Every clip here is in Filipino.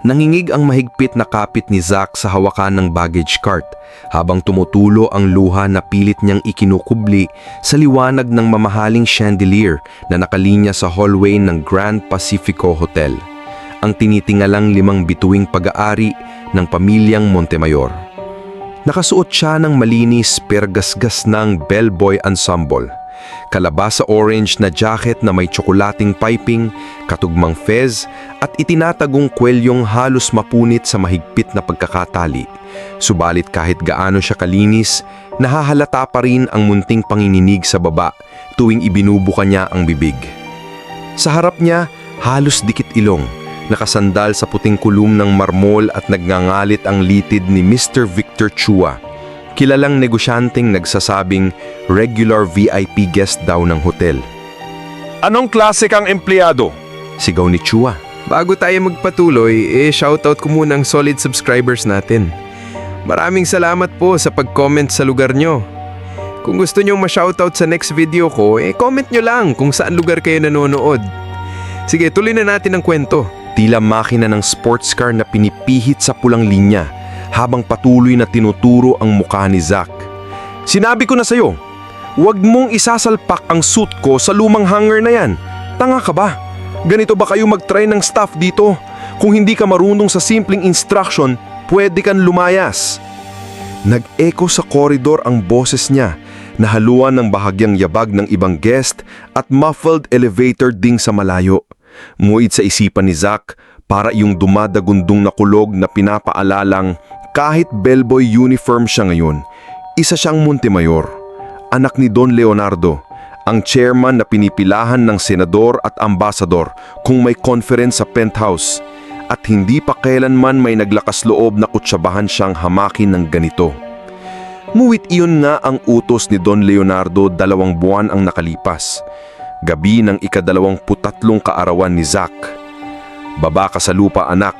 Nangingig ang mahigpit na kapit ni Zack sa hawakan ng baggage cart habang tumutulo ang luha na pilit niyang ikinukubli sa liwanag ng mamahaling chandelier na nakalinya sa hallway ng Grand Pacifico Hotel. Ang tinitingalang limang bituing pag-aari ng pamilyang Montemayor. Nakasuot siya ng malinis pergasgas ng bellboy ensemble. Kalabasa orange na jacket na may tsokolating piping, katugmang fez at itinatagong kwelyong halos mapunit sa mahigpit na pagkakatali. Subalit kahit gaano siya kalinis, nahahalata pa rin ang munting panginginig sa baba tuwing ibinubuka niya ang bibig. Sa harap niya, halos dikit ilong, nakasandal sa puting kulum ng marmol at nagngangalit ang litid ni Mr. Victor Chua. Kilalang negosyanteng nagsasabing regular VIP guest daw ng hotel. Anong klase kang empleyado? Sigaw ni Chua. Bago tayo magpatuloy, eh shoutout ko muna ang solid subscribers natin. Maraming salamat po sa pag-comment sa lugar nyo. Kung gusto nyo ma-shoutout sa next video ko, eh comment nyo lang kung saan lugar kayo nanonood. Sige, tuloy na natin ang kwento. Tila makina ng sports car na pinipihit sa pulang linya habang patuloy na tinuturo ang mukha ni Zack. Sinabi ko na sa'yo, huwag mong isasalpak ang suit ko sa lumang hanger na yan. Tanga ka ba? Ganito ba kayo mag-try ng staff dito? Kung hindi ka marunong sa simpleng instruction, pwede kang lumayas. Nag-echo sa koridor ang boses niya, nahaluan ng bahagyang yabag ng ibang guest at muffled elevator ding sa malayo. Nguit sa isipan ni Zack para yung dumadagundong na kulog na pinapaalalang kahit bellboy uniform siya ngayon, isa siyang Montemayor, anak ni Don Leonardo, ang chairman na pinipilahan ng senador at ambasador kung may conference sa penthouse at hindi pa kailanman may naglakas loob na kutsabahan siyang hamakin ng ganito. Nguwit iyon nga ang utos ni Don Leonardo dalawang buwan ang nakalipas. Gabi ng ikadalawang putatlong kaarawan ni Zack. Baba ka sa lupa anak.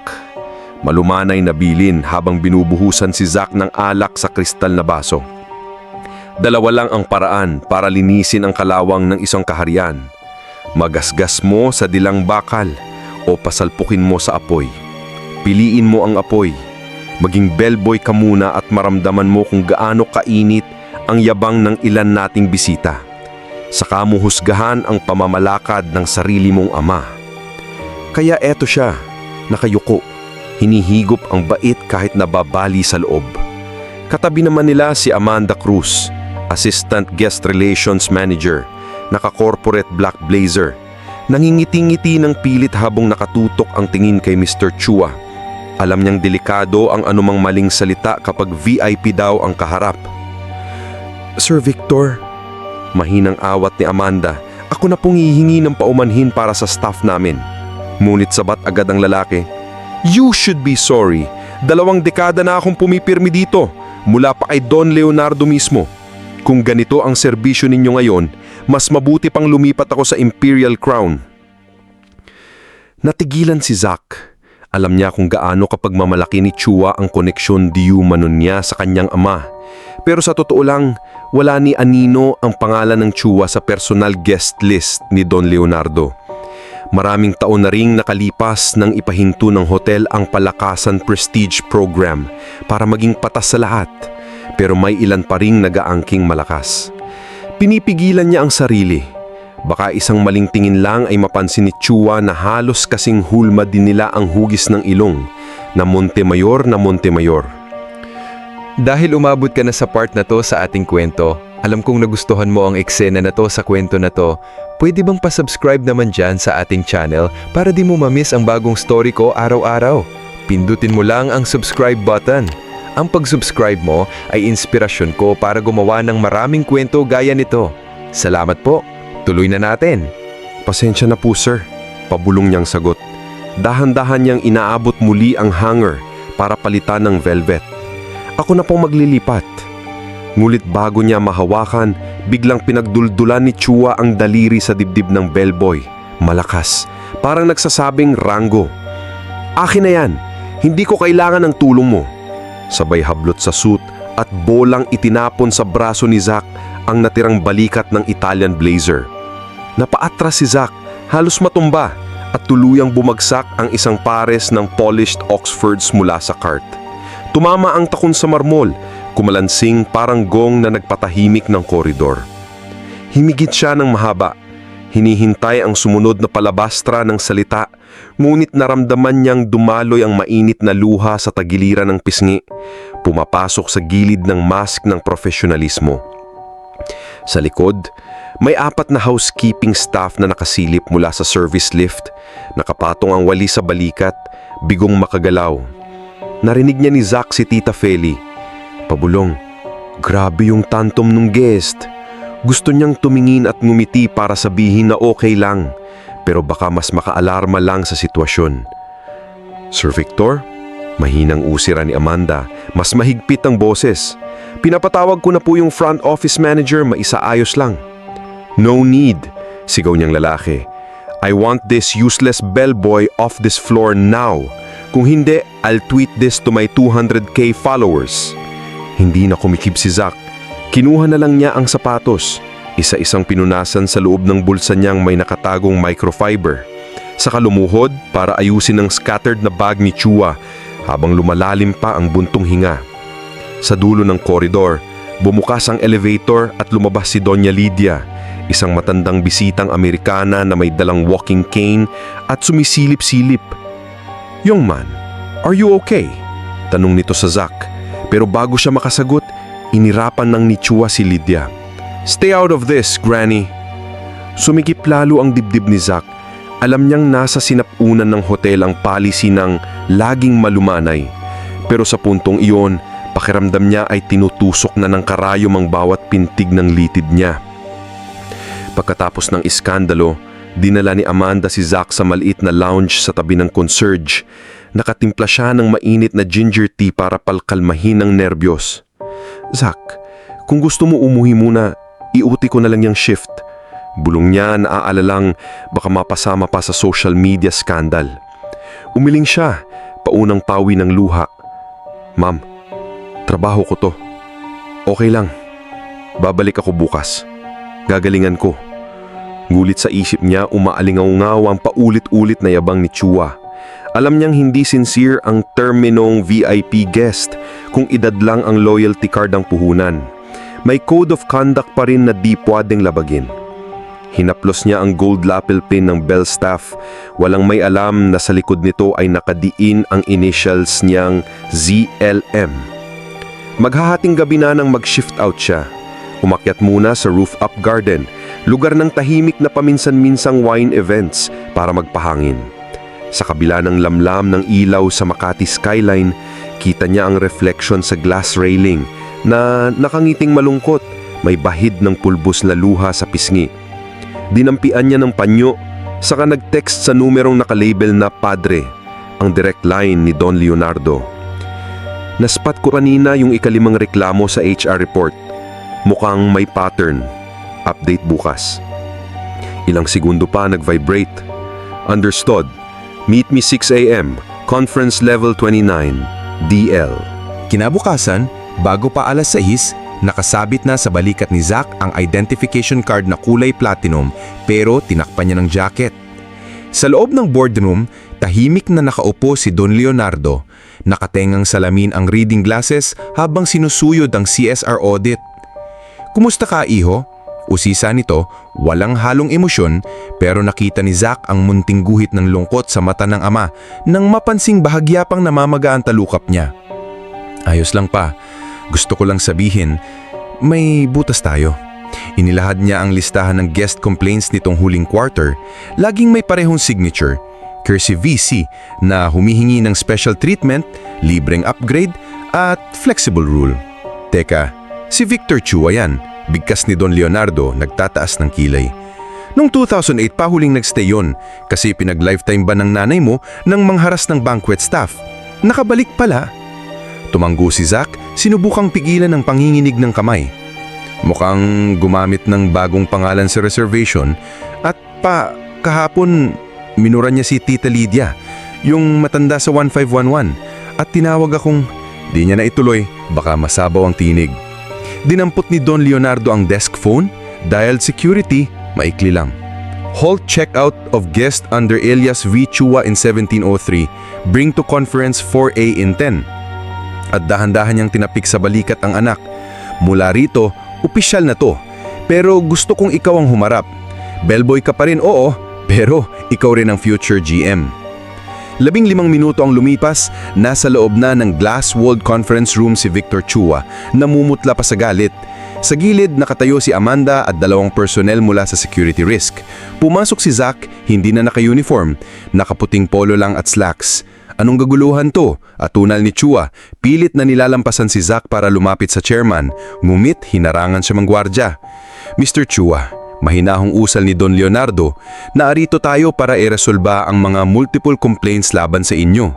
Malumanay na bilin habang binubuhusan si Zack ng alak sa kristal na baso. Dalawa lang ang paraan para linisin ang kalawang ng isang kaharian. Magasgas mo sa dilang bakal o pasalpukin mo sa apoy. Piliin mo ang apoy. Maging bellboy ka muna at maramdaman mo kung gaano kainit ang yabang ng ilan nating bisita. Saka mo husgahan ang pamamalakad ng sarili mong ama. Kaya eto siya, nakayuko, hinihigop ang bait kahit nababali sa loob. Katabi naman nila si Amanda Cruz, Assistant Guest Relations Manager, naka-corporate black blazer. Nangingiti-ngiti ng pilit habang nakatutok ang tingin kay Mr. Chua. Alam niyang delikado ang anumang maling salita kapag VIP daw ang kaharap. Sir Victor, mahinang awat ni Amanda, ako na pong hihingi ng paumanhin para sa staff namin. Ngunit sabat agad ang lalaki, You should be sorry. Dalawang dekada na akong pumipirmi dito, mula pa kay Don Leonardo mismo. Kung ganito ang serbisyo ninyo ngayon, mas mabuti pang lumipat ako sa Imperial Crown. Natigilan si Zack. Alam niya kung gaano kapag mamalaki ni Chua ang koneksyon di humanon niya sa kanyang ama. Pero sa totoo lang, wala ni Anino ang pangalan ng Chua sa personal guest list ni Don Leonardo. Maraming taon na ring nakalipas nang ipahinto ng hotel ang Palakasan Prestige Program para maging patas sa lahat. Pero may ilan pa ring nagaangking malakas. Pinipigilan niya ang sarili. Baka isang maling tingin lang ay mapansin ni Chua na halos kasing hulma din nila ang hugis ng ilong na Montemayor na Montemayor. Dahil umabot ka na sa part na to sa ating kwento, alam kong nagustuhan mo ang eksena na to sa kwento na to, pwede bang pasubscribe naman dyan sa ating channel para di mo mamiss ang bagong story ko araw-araw? Pindutin mo lang ang subscribe button. Ang pag-subscribe mo ay inspirasyon ko para gumawa ng maraming kwento gaya nito. Salamat po. Tuloy na natin. Pasensya na po sir, pabulong niyang sagot. Dahan-dahan niyang inaabot muli ang hanger para palitan ng velvet. Ako na pong maglilipat. Ngulit bago niya mahawakan, biglang pinagduldulan ni Chua ang daliri sa dibdib ng bellboy. Malakas, parang nagsasabing rango. Akin na yan, hindi ko kailangan ng tulong mo. Sabay hablot sa suit at bolang itinapon sa braso ni Zack ang natirang balikat ng Italian blazer. Napaatras si Zack, halos matumba, at tuluyang bumagsak ang isang pares ng polished Oxfords mula sa cart. Tumama ang takon sa marmol, kumalansing parang gong na nagpatahimik ng koridor. Himigit siya ng mahaba. Hinihintay ang sumunod na palabastra ng salita, ngunit naramdaman niyang dumaloy ang mainit na luha sa tagiliran ng pisngi, pumapasok sa gilid ng mask ng profesionalismo. Sa likod, may apat na housekeeping staff na nakasilip mula sa service lift, nakapatong ang wali sa balikat, bigong makagalaw. Narinig niya ni Zack si Tita Feli. Pabulong, grabe yung tantom nung guest. Gusto niyang tumingin at ngumiti para sabihin na okay lang, pero baka mas makaalarma lang sa sitwasyon. Sir Victor? Mahinang usira ni Amanda, mas mahigpit ang boses. Pinapatawag ko na po yung front office manager, maisaayos lang. No need, sigaw niyang lalaki. I want this useless bellboy off this floor now. Kung hindi, I'll tweet this to my 200k followers. Hindi na kumikib si Zack. Kinuha na lang niya ang sapatos. Isa-isang pinunasan sa loob ng bulsa niyang may nakatagong microfiber. Saka lumuhod para ayusin ang scattered na bag ni Chua habang lumalalim pa ang buntong hinga. Sa dulo ng koridor, bumukas ang elevator at lumabas si Doña Lydia, isang matandang bisitang Amerikana na may dalang walking cane at sumisilip-silip. Young man, are you okay? Tanong nito sa Zack. Pero bago siya makasagot, inirapan ng ni Chua si Lydia. Stay out of this, Granny. Sumikip lalo ang dibdib ni Zack. Alam niyang nasa sinapunan ng hotel ang policy ng laging malumanay. Pero sa puntong iyon, pakiramdam niya ay tinutusok na ng karayom ang bawat pintig ng litid niya. Pagkatapos ng iskandalo, dinala ni Amanda si Zack sa maliit na lounge sa tabi ng concierge. Nakatimpla siya ng mainit na ginger tea para palkalmahin ng nerbiyos. Zack, kung gusto mo umuhi muna, iuti ko na lang yung shift. Bulong niya naaalalang baka mapasama pa sa social media scandal. Umiling siya, paunang pawi ng luha. Ma'am, trabaho ko to. Okay lang. Babalik ako bukas. Gagalingan ko. Ngulit sa isip niya umaalingaw-ngaw ang paulit-ulit na yabang ni Chua. Alam niyang hindi sincere ang terminong VIP guest kung edad lang ang loyalty card ng puhunan. May code of conduct pa rin na di pwedeng labagin. Hinaplos niya ang gold lapel pin ng bell staff. Walang may alam na sa likod nito ay nakadiin ang initials niyang ZLM. Maghahating gabi na nang mag-shift out siya. Umakyat muna sa roof-up garden, lugar ng tahimik na paminsan-minsang wine events para magpahangin. Sa kabila ng lamlam ng ilaw sa Makati skyline, kita niya ang reflection sa glass railing na nakangiting malungkot, may bahid ng pulbos na luha sa pisngi. Dinampian niya ng panyo, saka nag-text sa numerong nakalabel na Padre, ang direct line ni Don Leonardo. Naspat ko kanina yung ikalimang reklamo sa HR report. Mukhang may pattern. Update bukas. Ilang segundo pa nag-vibrate. Understood. Meet me 6 a.m. Conference level 29. DL. Kinabukasan, bago pa alas 6, nakasabit na sa balikat ni Zack ang identification card na kulay platinum pero tinakpan niya ng jacket. Sa loob ng boardroom, tahimik na nakaupo si Don Leonardo. Nakatengang salamin ang reading glasses habang sinusuyod ang CSR audit. Kumusta ka, iho? Usisa nito, walang halong emosyon pero nakita ni Zack ang munting guhit ng lungkot sa mata ng ama nang mapansing bahagya pang namamaga ang talukap niya. Ayos lang pa. Gusto ko lang sabihin, may butas tayo. Inilahad niya ang listahan ng guest complaints nitong huling quarter. Laging may parehong signature. Kersey VC na humihingi ng special treatment, libreng upgrade, at flexible rule. Teka, si Victor Chua yan. Bigkas ni Don Leonardo, nagtataas ng kilay. Noong 2008 pa huling nagstay yon kasi pinag-lifetime ba ng nanay mo nang mangharas ng banquet staff. Nakabalik pala. Tumanggo si Zack, sinubukang pigilan ng panginginig ng kamay. Mukhang gumamit ng bagong pangalan sa reservation at pa kahapon minura niya si Tita Lydia, yung matanda sa 1511 at tinawag akong di niya na ituloy, baka masabaw ang tinig. Dinampot ni Don Leonardo ang desk phone, dialed security, maikli lang. Halt checkout of guest under alias V. Chua in 1703. Bring to conference 4A in 10. At dahan-dahan niyang tinapik sa balikat ang anak. Mula rito, opisyal na to. Pero gusto kong ikaw ang humarap. Bellboy ka pa rin, oo, pero ikaw rin ang future GM. Labing limang minuto ang lumipas, nasa loob na ng glass-walled conference room si Victor Chua, namumutla pa sa galit. Sa gilid, nakatayo si Amanda at dalawang personnel mula sa security risk. Pumasok si Zack, hindi na naka-uniform, nakaputing polo lang at slacks. Anong gaguluhan to? Atunal ni Chua, pilit na nilalampasan si Zack para lumapit sa chairman, ngumit hinarangan siya manggwardya. Mr. Chua, mahinahong usal ni Don Leonardo, naarito tayo para iresolba ang mga multiple complaints laban sa inyo.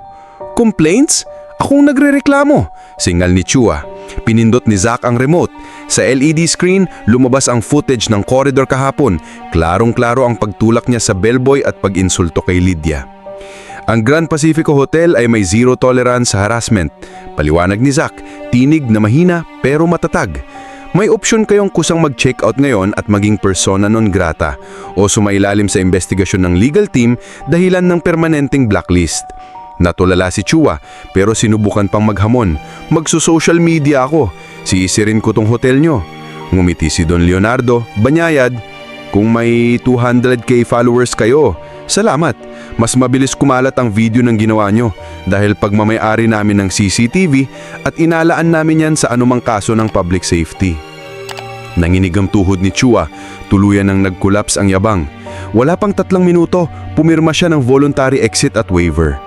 Complaints? Akong nagrereklamo, singal ni Chua. Pinindot ni Zack ang remote. Sa LED screen, lumabas ang footage ng corridor kahapon. Klarong-klaro ang pagtulak niya sa bellboy at pag-insulto kay Lydia. Ang Grand Pacifico Hotel ay may zero tolerance sa harassment. Paliwanag ni Zack, tinig na mahina pero matatag. May opsyon kayong kusang mag-check out ngayon at maging persona non grata o sumailalim sa investigasyon ng legal team dahilan ng permanenteng blacklist. Natulala si Chua pero sinubukan pang maghamon. Magso-social media ako. Siisirin ko tong hotel nyo. Ngumiti si Don Leonardo, banyayad. Kung may 200k followers kayo, salamat. Mas mabilis kumalat ang video ng ginawa nyo dahil pagmamayari namin ng CCTV at inalaan namin yan sa anumang kaso ng public safety. Nanginig ang tuhod ni Chua, tuluyan ng nag-collapse ang yabang. Wala pang tatlong minuto, pumirma siya ng voluntary exit at waiver.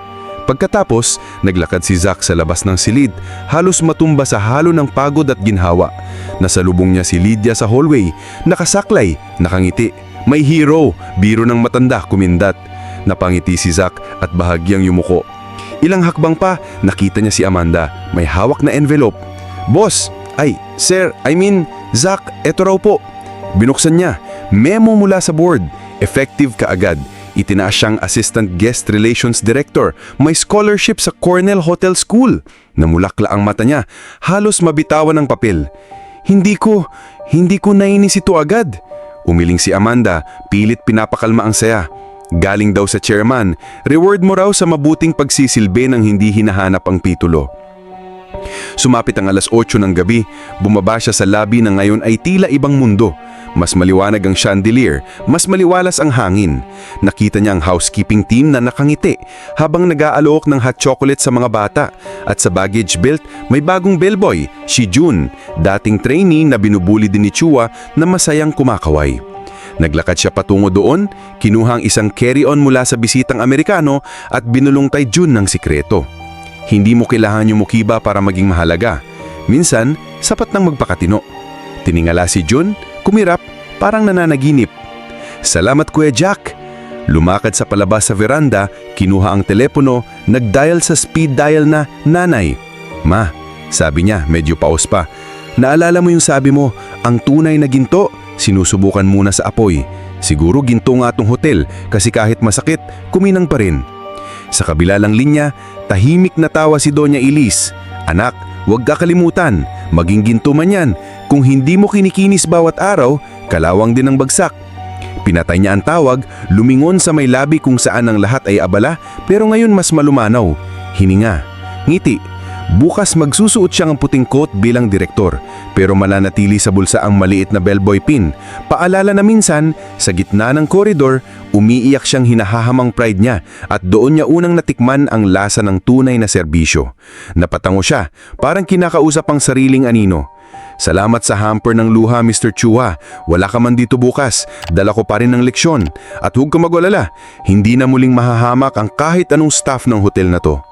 Pagkatapos, naglakad si Zack sa labas ng silid, halos matumba sa halo ng pagod at ginhawa. Nasalubong niya si Lydia sa hallway, nakasaklay, nakangiti. May hero, biro ng matanda, kumindat. Napangiti si Zack at bahagyang yumuko. Ilang hakbang pa, nakita niya si Amanda, may hawak na envelope. Boss, ay, sir, I mean, Zack, eto raw po. Binuksan niya, memo mula sa board, effective kaagad. Itinaas siyang Assistant Guest Relations Director, may scholarship sa Cornell Hotel School. Namulakla ang mata niya, halos mabitawan ng papel. Hindi ko, hindi ko nainis ito agad. Umiling si Amanda, pilit pinapakalma ang saya. Galing daw sa chairman, reward mo raw sa mabuting pagsisilbi ng hindi hinahanap ang titulo. Sumapit ang alas 8 ng gabi, bumaba siya sa lobby na ngayon ay tila ibang mundo. Mas maliwanag ang chandelier, mas maliwalas ang hangin. Nakita niya ang housekeeping team na nakangiti habang nag-aalok ng hot chocolate sa mga bata. At sa baggage belt, may bagong bellboy, si June, dating trainee na binubuli din ni Chua na masayang kumakaway. Naglakad siya patungo doon, kinuha ang isang carry-on mula sa bisitang Amerikano at binulong kay June ng sikreto. Hindi mo kailangan yung mukiba para maging mahalaga. Minsan, sapat nang magpakatino. Tiningala si June, kumirap, parang nananaginip. Salamat Kuya Jack! Lumakad sa palabas sa veranda, kinuha ang telepono, nag-dial sa speed dial na nanay. Ma, sabi niya, medyo paus pa. Naalala mo yung sabi mo, ang tunay na ginto, sinusubukan muna sa apoy. Siguro ginto nga tong hotel kasi kahit masakit, kuminang pa rin. Sa kabila lang linya, tahimik na tawa si Doña Elise. Anak, huwag kakalimutan, maging ginto man yan. Kung hindi mo kinikinis bawat araw, kalawang din ang bagsak. Pinatay niya ang tawag, lumingon sa may labi kung saan ang lahat ay abala, pero ngayon mas malumanaw. Hininga, ngiti. Bukas magsusuot siya ng puting coat bilang direktor, pero mananatili sa bulsa ang maliit na bellboy pin. Paalala na minsan, sa gitna ng koridor, umiiyak siyang hinahahamang pride niya at doon niya unang natikman ang lasa ng tunay na serbisyo. Napatango siya, parang kinakausap ang sariling anino. Salamat sa hamper ng luha, Mr. Chua. Wala ka man dito bukas. Dala ko pa rin ng leksyon. At huwag ka magwalala, hindi na muling mahahamak ang kahit anong staff ng hotel na to.